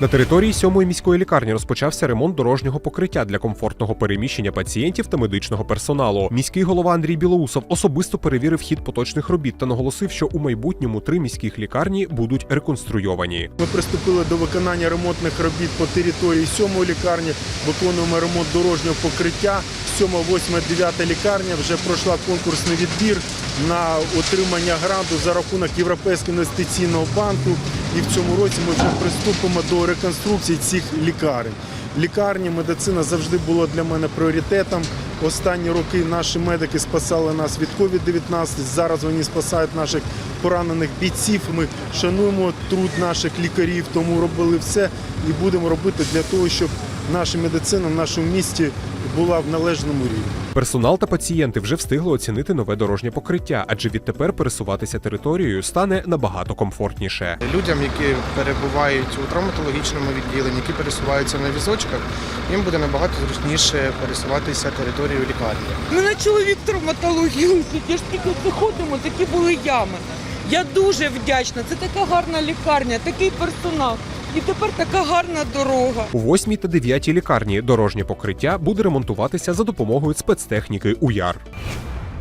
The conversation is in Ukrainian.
На території сьомої міської лікарні розпочався ремонт дорожнього покриття для комфортного переміщення пацієнтів та медичного персоналу. Міський голова Андрій Білоусов особисто перевірив хід поточних робіт та наголосив, що у майбутньому три міських лікарні будуть реконструйовані. Ми приступили до виконання ремонтних робіт по території сьомої лікарні. Виконуємо ремонт дорожнього покриття. Сьома, восьма, дев'ята лікарня вже пройшла конкурсний відбір на отримання гранту за рахунок Європейського інвестиційного банку. І в цьому році ми вже приступимо до реконструкції цих лікарень. Лікарні, медицина завжди була для мене пріоритетом. Останні роки наші медики спасали нас від COVID-19. Зараз вони спасають наших поранених бійців. Ми шануємо труд наших лікарів, тому робили все і будемо робити для того, щоб наша медицина в нашому місті була в належному рівні. Персонал та пацієнти вже встигли оцінити нове дорожнє покриття, адже відтепер пересуватися територією стане набагато комфортніше. Людям, які перебувають у травматологічному відділенні, які пересуваються на візочках, їм буде набагато зручніше пересуватися територією лікарні. Мене чоловік травматологію лечить. Я ж тільки заходимо, такі були ями. Я дуже вдячна. Це така гарна лікарня, такий персонал. І тепер така гарна дорога. У восьмій та дев'ятій лікарні дорожнє покриття буде ремонтуватися за допомогою спецтехніки УЯР.